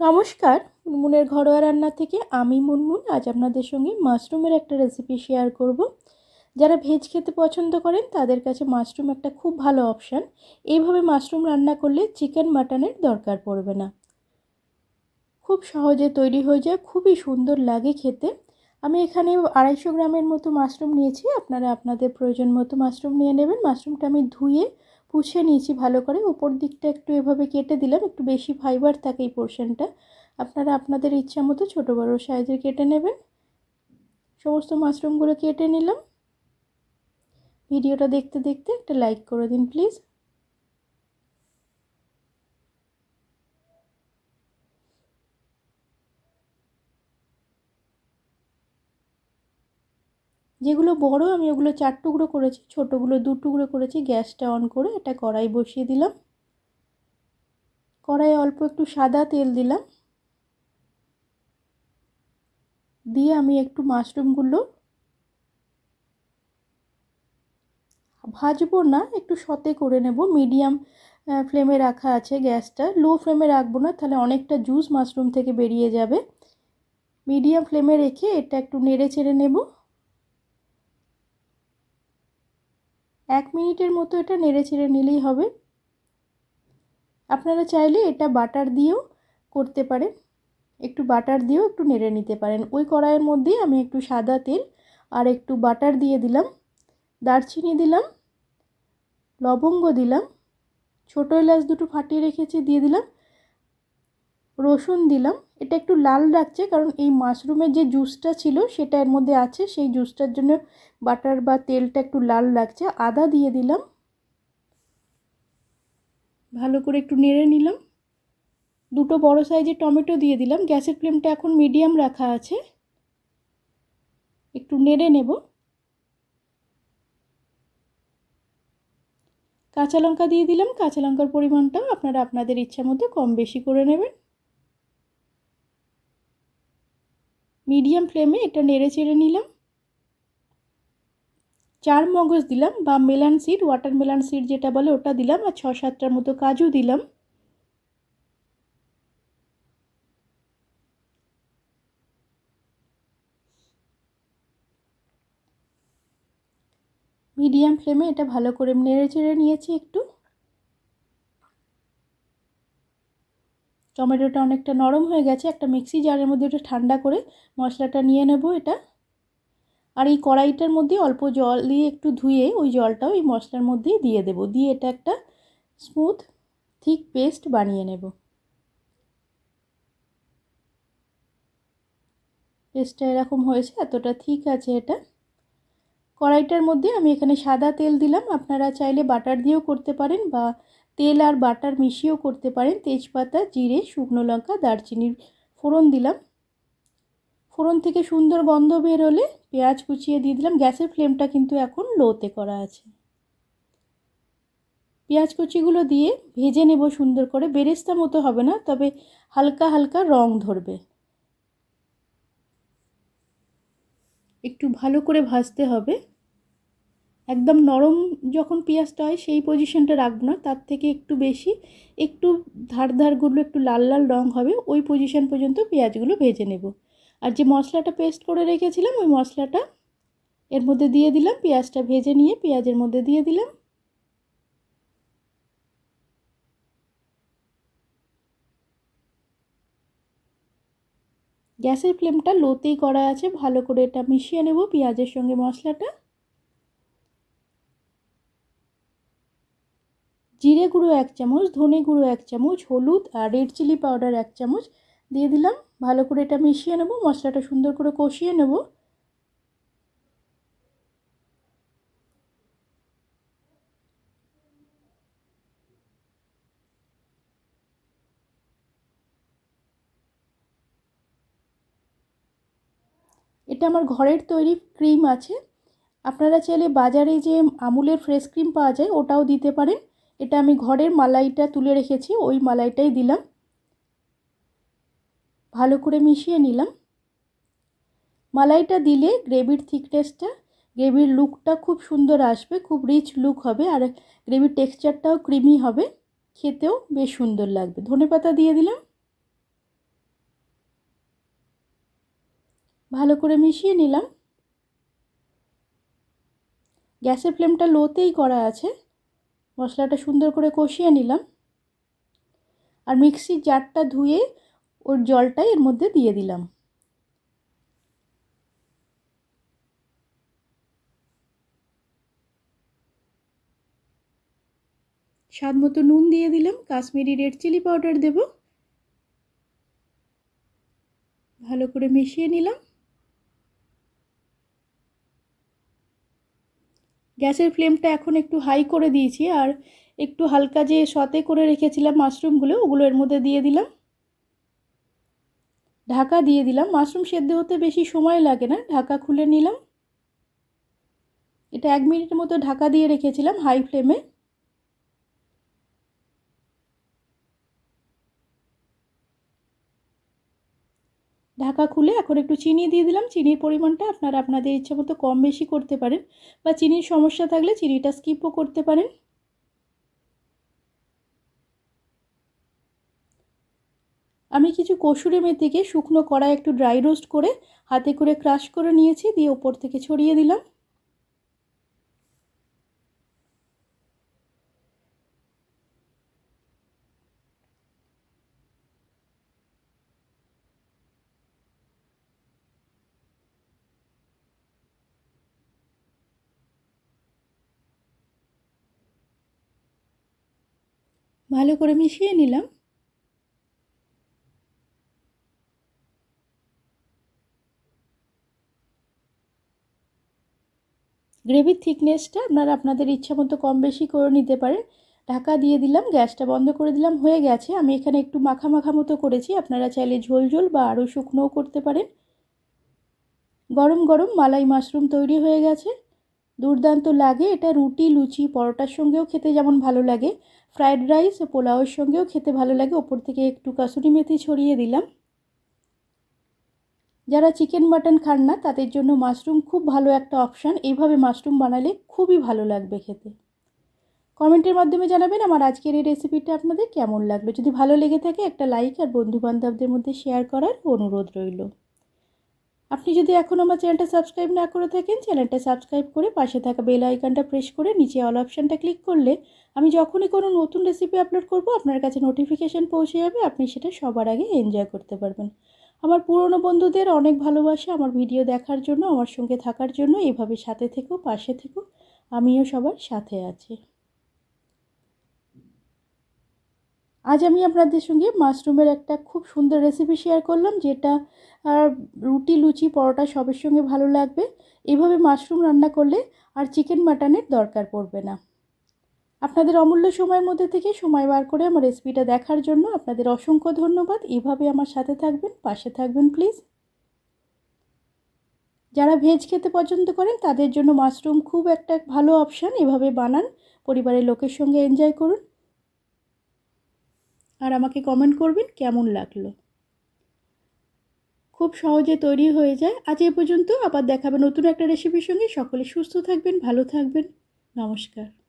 নমস্কার, মুনমুনের ঘরোয়া রান্না থেকে আমি মুনমুন। আজ আপনাদের সঙ্গে মাশরুমের একটা রেসিপি শেয়ার করব। যারা ভেজ খেতে পছন্দ করেন, তাদের কাছে মাশরুম একটা খুব ভালো অপশান এইভাবে মাশরুম রান্না করলে চিকেন মাটনের দরকার পড়বে না। খুব সহজে তৈরি হয়ে যায়, খুবই সুন্দর লাগে খেতে। আমি এখানে আড়াইশো গ্রামের মতো মাশরুম নিয়েছি। আপনারা আপনাদের প্রয়োজন মতো মাশরুম নিয়ে নেবেন। মাশরুমটা আমি ধুয়ে পুষে নিয়েছি ভালো করে। উপর দিকটা একটু এভাবে কেটে দিলাম, একটু বেশি ফাইবার থাকে এই পোর্শনটা আপনারা আপনাদের ইচ্ছা মতো ছোটো, বড়ো সাইজের কেটে নেবেন। সমস্ত মাশরুমগুলো কেটে নিলাম। ভিডিওটা দেখতে দেখতে একটা লাইক করে দিন প্লিজ যেগুলো বড়, আমি ওগুলো চার টুকরো করেছি, ছোটোগুলো দু টুকরো করেছি, গ্যাসটা অন করে এটা কড়াই বসিয়ে দিলাম। কড়াইয়ে অল্প একটু সাদা তেল দিলাম। দিয়ে আমি একটু মাশরুমগুলো ভাজবো না, একটু সতে করে নেব। মিডিয়াম ফ্লেমে রাখা আছে গ্যাসটা। লো ফ্লেমে রাখব না, তাহলে অনেকটা জুস মাশরুম থেকে বেরিয়ে যাবে। মিডিয়াম ফ্লেমে রেখে এটা একটু নেড়ে চেড়ে নেব। এক মিনিটের মতো এটা নেড়ে ছেড়ে নিলেই হবে। আপনারা চাইলে এটা বাটার দিয়েও করতে পারেন। একটু বাটার দিয়েও একটু নেড়ে নিতে পারেন। ওই কড়াইয়ের মধ্যেই আমি একটু সাদা তেল আর একটু বাটার দিয়ে দিলাম। দারচিনি দিলাম। লবঙ্গ দিলাম। ছোটো এলাচ দুটো ফাটিয়ে রেখেছি, দিয়ে দিলাম। রসুন দিলাম। এটা একটু লাল রাখছে কারণ এই মাশরুমের যে জুসটা ছিল সেটা এর মধ্যে আছে। সেই জুসটার জন্য বাটার বা তেলটা একটু লাল লাগছে। আদা দিয়ে দিলাম। ভালো করে একটু নেড়ে নিলাম। দুটো বড় সাইজের টমেটো দিয়ে দিলাম। গ্যাসের ফ্লেমটা এখন মিডিয়াম রাখা আছে। একটু নেড়ে নেব। কাঁচা লঙ্কা দিয়ে দিলাম। কাঁচা লঙ্কার পরিমাণটা আপনারা আপনাদের ইচ্ছা মতো কম বেশি করে নেবেন। মিডিয়াম ফ্লেমে এটা নেড়ে চেড়ে নিলাম। চার মগজ দিলাম বা মেলান সিড, ওয়াটার মেলান সিড যেটা বলে ওটা দিলাম আর ছ সাতটার মতো কাজু দিলাম। মিডিয়াম ফ্লেমে এটা ভালো করে নেড়ে চেড়ে নিয়েছি একটু। টমেটোটা অনেকটা নরম হয়ে গেছে, একটা মিক্সি জারের মধ্যে ওটা ঠান্ডা করে মশলাটা নিয়ে নেব এটা। আর এই কড়াইটার মধ্যে অল্প জল দিয়ে একটু ধুয়ে ওই জলটাও এই মশলার মধ্যেই দিয়ে দেব। দিয়ে এটা একটা স্মুথ, থিক পেস্ট বানিয়ে নেব। পেস্টটা এরকম হয়েছে, এতটা ঠিক আছে এটা। কড়াইটার মধ্যে আমি এখানে সাদা তেল দিলাম। আপনারা চাইলে বাটার দিয়েও করতে পারেন বা তেল আর বাটার মিশিয়েও করতে পারেন। তেজপাতা, জিরে, শুকনো লঙ্কা, দারচিনির ফোড়ন দিলাম। ফোড়ন থেকে সুন্দর গন্ধ বেরোলে পেঁয়াজ কুচিয়ে দিয়ে দিলাম। গ্যাসের ফ্লেমটা কিন্তু এখন লোতে করা আছে। পেঁয়াজ কুচিগুলো দিয়ে ভেজে নেব সুন্দর করে। বেরেস্তা মতো হবে না, তবে হালকা হালকা রং ধরবে। একটু ভালো করে ভাজতে হবে। একদম নরম যখন পেঁয়াজটা হয়, সেই পজিশনটা রাখব না। তার থেকে একটু বেশি, একটু ধার ধারগুলো একটু লাল লাল রং হবে, ওই পজিশন পর্যন্ত পেঁয়াজগুলো ভেজে নেব। আর যে মশলাটা পেস্ট করে রেখেছিলাম, ওই মশলাটা এর মধ্যে দিয়ে দিলাম। পেঁয়াজটা ভেজে নিয়ে পেঁয়াজের মধ্যে দিয়ে দিলাম। গ্যাসের ফ্লেমটা লোতেই করা আছে। ভালো করে এটা মিশিয়ে নেব পেঁয়াজের সঙ্গে মশলাটা। জিরে গুঁড়ো এক চামচ, ধনে গুঁড়ো এক চামচ, হলুদ আর রেড চিলি পাউডার এক চামচ দিয়ে দিলাম। ভালো করে এটা মিশিয়ে নেব, মশলাটা সুন্দর করে কষিয়ে নেব। এটা আমার ঘরের তৈরি ক্রিম আছে। আপনারা চাইলে বাজারে যে আমুলের ফ্রেশ ক্রিম পাওয়া যায়, ওটাও দিতে পারেন। এটা আমি ঘরের মালাইটা তুলে রেখেছি, ওই মালাইটাই দিলাম। ভালো করে মিশিয়ে নিলাম। মালাইটা দিলে গ্রেভির থিকনেসটা, গ্রেভির লুকটা খুব সুন্দর আসবে, খুব রিচ লুক হবে, আর গ্রেভির টেক্সচারটাও ক্রিমি হবে। খেতেও বেশ সুন্দর লাগবে। ধনে পাতা দিয়ে দিলাম। ভালো করে মিশিয়ে নিলাম। গ্যাসের ফ্লেমটা লোতেই করা আছে। মশলাটা সুন্দর করে কষিয়ে নিলাম। আর মিক্সির জারটা ধুয়ে ওর জলটাই এর মধ্যে দিয়ে দিলাম। স্বাদ মতো নুন দিয়ে দিলাম, কাশ্মীরি রেড চিলি পাউডার দেব। ভালো করে মিশিয়ে নিলাম। গ্যাসের ফ্লেমটা এখন একটু হাই করে দিয়েছি আর একটু হালকা যে সতে করে রেখেছিলাম মাশরুমগুলো, ওগুলো এর মধ্যে দিয়ে দিলাম। ঢাকা দিয়ে দিলাম। মাশরুম সেদ্ধ হতে বেশি সময় লাগে না, ঢাকা খুলে নিলাম। এটা এক মিনিটের মতো ঢাকা দিয়ে রেখেছিলাম হাই ফ্লেমে। ঢাকা খুলে এখন একটু চিনি দিয়ে দিলাম। চিনির পরিমাণটা আপনারা আপনাদের ইচ্ছা মতো কম বেশি করতে পারেন বা চিনির সমস্যা থাকলে চিনিটা স্কিপও করতে পারেন। আমি কিছু কসুরে মেথিকে শুকনো কড়াই একটু ড্রাই রোস্ট করে হাতে করে ক্রাশ করে নিয়েছি, দিয়ে ওপর থেকে ছড়িয়ে দিলাম। ভালো করে মিশিয়ে নিলাম। গ্রেভির থিকনেসটা আপনারা আপনাদের ইচ্ছা মতো কম বেশি করে নিতে পারেন। ঢাকা দিয়ে দিলাম, গ্যাসটা বন্ধ করে দিলাম, হয়ে গেছে। আমি এখানে একটু মাখা মাখা মতো করেছি, আপনারা চাইলে ঝোল ঝোল বা আরও শুকনোও করতে পারেন। গরম গরম মালাই মাশরুম তৈরি হয়ে গেছে। দুর্দান্ত লাগে, এটা রুটি, লুচি, পরোটার সঙ্গেও খেতে যেমন ভালো লাগে। ফ্রায়েড রাইস ও পোলাওয়ের সঙ্গেও খেতে ভালো লাগে। ওপর থেকে একটু কাসুরি মেথি ছড়িয়ে দিলাম। যারা চিকেন মাটন খান না, তাদের জন্য মাশরুম খুব ভালো একটা অপশান। এইভাবে মাশরুম বানালে খুবই ভালো লাগবে খেতে। কমেন্টের মাধ্যমে জানাবেন আমার আজকের এই রেসিপিটা আপনাদের কেমন লাগল। যদি ভালো লেগে থাকে একটা লাইক আর বন্ধুবান্ধবদের মধ্যে শেয়ার করার অনুরোধ রইল। আপনি যদি এখন আমার চ্যানেলটা সাবস্ক্রাইব না করে থাকেন, চ্যানেলটা সাবস্ক্রাইব করে পাশে থাকা বেল আইকনটা প্রেস করে নিচে অল অপশানটা ক্লিক করলে আমি যখনই কোনো নতুন রেসিপি আপলোড করব, আপনার কাছে নোটিফিকেশান পৌঁছে যাবে, আপনি সেটা সবার আগে এনজয় করতে পারবেন। আমার পুরনো বন্ধুদের অনেক ভালোবাসা, আমার ভিডিও দেখার জন্য, আমার সঙ্গে থাকার জন্য, এভাবে সাথে থেকো, পাশে থেকো, আমিও সবার সাথে আছি। আজ আমি আপনাদের সঙ্গে মাশরুমের একটা খুব সুন্দর রেসিপি শেয়ার করলাম, যেটা রুটি, লুচি, পরোটা সবের সঙ্গে ভালো লাগবে। এভাবে মাশরুম রান্না করলে আর চিকেন মাটনের দরকার পড়বে না। আপনাদের অমূল্য সময়ের মধ্যে থেকে সময় বার করে আমার রেসিপিটা দেখার জন্য আপনাদের অসংখ্য ধন্যবাদ। এভাবে আমার সাথে থাকবেন, পাশে থাকবেন প্লিজ যারা ভেজ খেতে পছন্দ করেন, তাদের জন্য মাশরুম খুব একটা ভালো অপশান এভাবে বানান, পরিবারের লোকের সঙ্গে এনজয় করুন। আর আমাকে কমেন্ট করবেন কেমন লাগল। খুব সহজে তৈরি হয়ে যায়। আজ এ পর্যন্ত আবার দেখাবেন নতুন একটা রেসিপির সঙ্গে। সকলে সুস্থ থাকবেন, ভালো থাকবেন। নমস্কার।